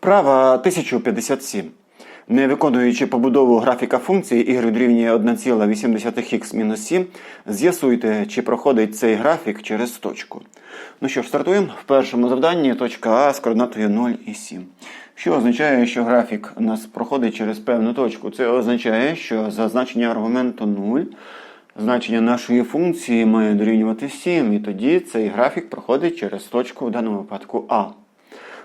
Вправа 1057. Не виконуючи побудову графіка функції y дорівнює 1,8х-7, з'ясуйте, чи проходить цей графік через точку. Ну що ж, стартуємо. В першому завданні точка А з координатою 0 і 7. Що означає, що графік у нас проходить через певну точку? Це означає, що за значення аргументу 0 значення нашої функції має дорівнювати 7, і тоді цей графік проходить через точку, в даному випадку А.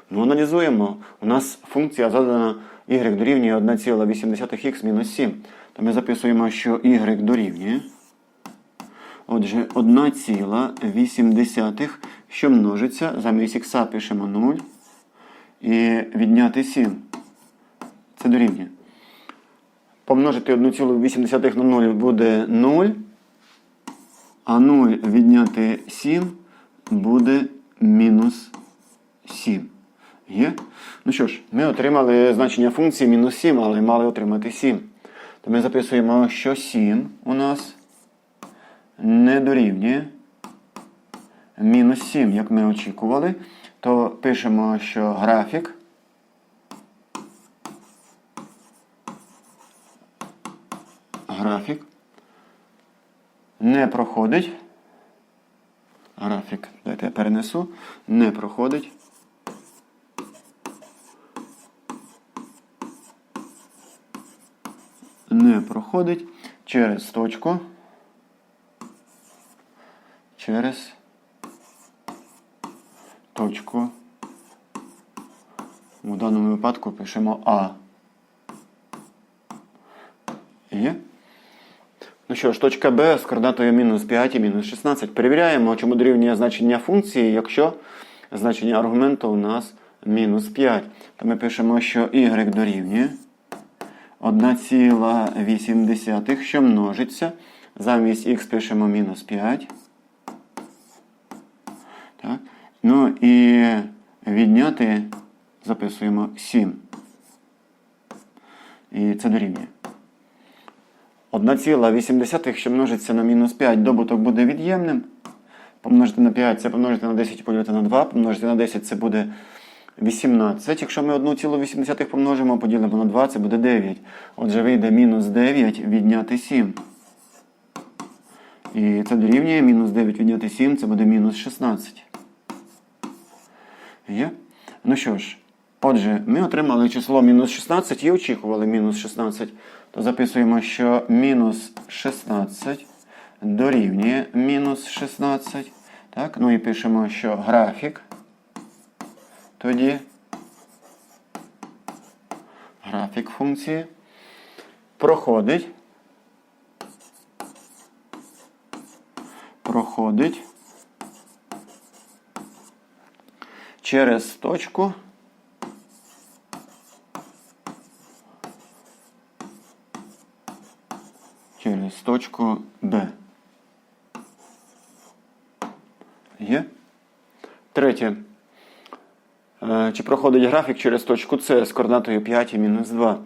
Ну, аналізуємо. У нас функція задана y дорівнює 1,8х мінус 7. То ми записуємо, що y дорівнює. Отже, 1,8, що множиться, замість х пишемо 0. І відняти 7. Це дорівнює. Помножити 1,8 на 0 буде 0. А 0 відняти 7 буде мінус 7. Є? Ну що ж, ми отримали значення функції мінус 7, але мали отримати 7. То ми записуємо, що 7 у нас не дорівнює мінус 7, як ми очікували. То пишемо, що графік графік не проходить. Графік, дайте я перенесу, не проходить. Не проходить через точку. Через точку. У даному випадку пишемо А. Є? Ну що ж, точка Б з координатою мінус 5 і мінус 16. Перевіряємо, чому дорівнює значення функції, якщо значення аргументу у нас мінус 5. То ми пишемо, що y дорівнює 1,8, що множиться. Замість х пишемо мінус 5. Так. Ну і відняти записуємо 7. І це дорівнює. 1,8, що множиться на мінус 5, добуток буде від'ємним. Помножити на 5 це помножити на 10 поділити на 2, помножити на 10 це буде 18. Якщо ми 1,8 помножимо, поділимо на 2, це буде 9. Отже, вийде мінус 9 відняти 7. І це дорівнює мінус 9 відняти 7, це буде мінус 16. Є? Ну що ж, отже, ми отримали число мінус 16 і очікували мінус 16. То записуємо, що мінус 16 дорівнює мінус 16. Так? Ну і пишемо, що графік. Тоді графік функції проходить. Проходить через точку. Через точку Б. Є? Третє. Е, Чи проходить графік через точку С з координатою 5 і мінус 2?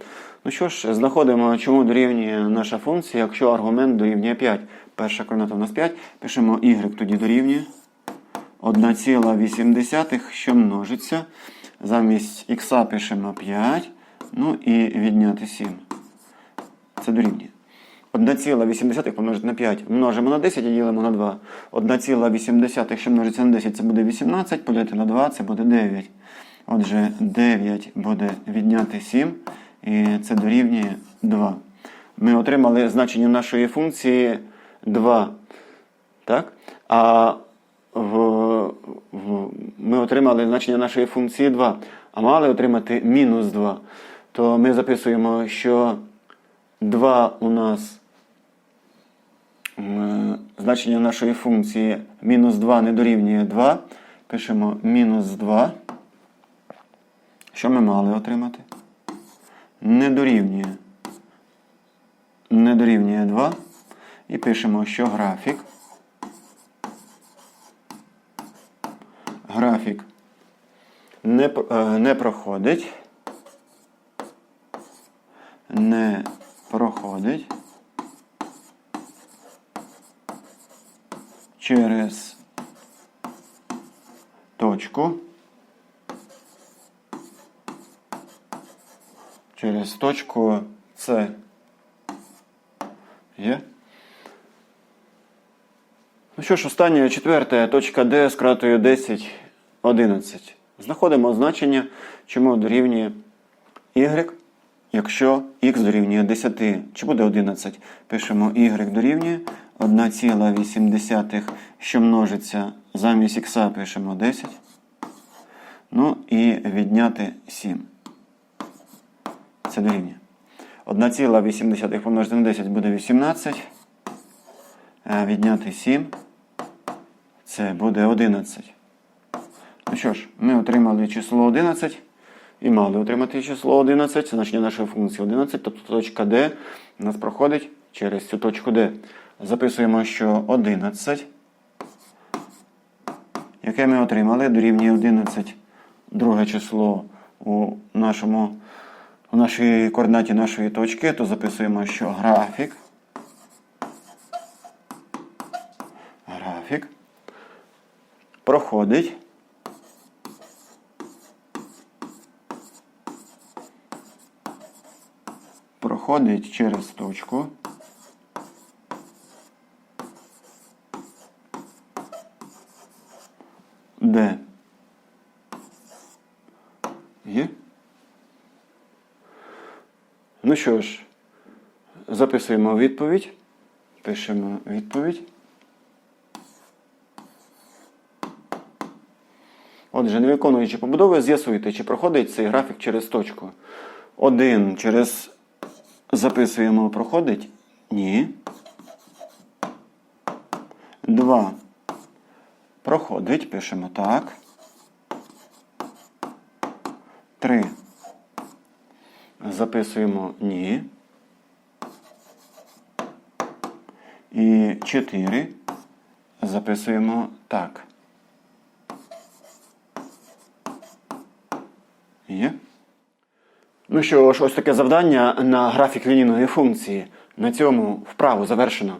Ну що ж, знаходимо, чому дорівнює наша функція, якщо аргумент дорівнює 5. Перша координата у нас 5. Пишемо y тоді дорівнює 1,8, що множиться. Замість х пишемо 5. Ну і відняти 7. Це дорівнює. 1,8 помножити на 5. Множимо на 10 і ділимо на 2. 1,8, що множиться на 10, це буде 18, поділити на 2, це буде 9. Отже, 9 буде відняти 7, і це дорівнює 2. Ми отримали значення нашої функції 2. Так? А в, в, ми отримали значення нашої функції 2, а мали отримати мінус 2. То ми записуємо, що 2 у нас значення нашої функції мінус 2 не дорівнює 2. Пишемо мінус 2. Що ми мали отримати? Не дорівнює. Не дорівнює 2. І пишемо, що графік. Графік не, е, не проходить. Не проходить через точку через точку С. Є? Ну що ж, останнє четверте, точка D з кратою 10, 11. Знаходимо значення, чому дорівнює y, якщо x дорівнює 10. Чи буде 11? Пишемо y дорівнює 1,8, що множиться замість х пишемо 10. Ну і відняти 7. Це дорівнює. 1,8 помножити на 10 буде 18. А відняти 7. Це буде 11. Ну що ж, ми отримали число 11 і мали отримати число 11. Це значення нашої функції 11. Тобто точка D у нас проходить через цю точку D. Записуємо, що 11. Яке ми отримали, дорівнює 11 друге число у нашому у нашій координаті нашої точки, то записуємо, що графік. Графік проходить проходить через точку. Де є? Ну що ж, записуємо відповідь. Пишемо відповідь. Отже, не виконуючи побудови, з'ясуйте, чи проходить цей графік через точку. Один через записуємо проходить? Ні. Два. Проходить, пишемо так. Записуємо ні. І 4 записуємо так. Є. Ну що ж, ось таке завдання на графік лінійної функції. На цьому вправу завершено.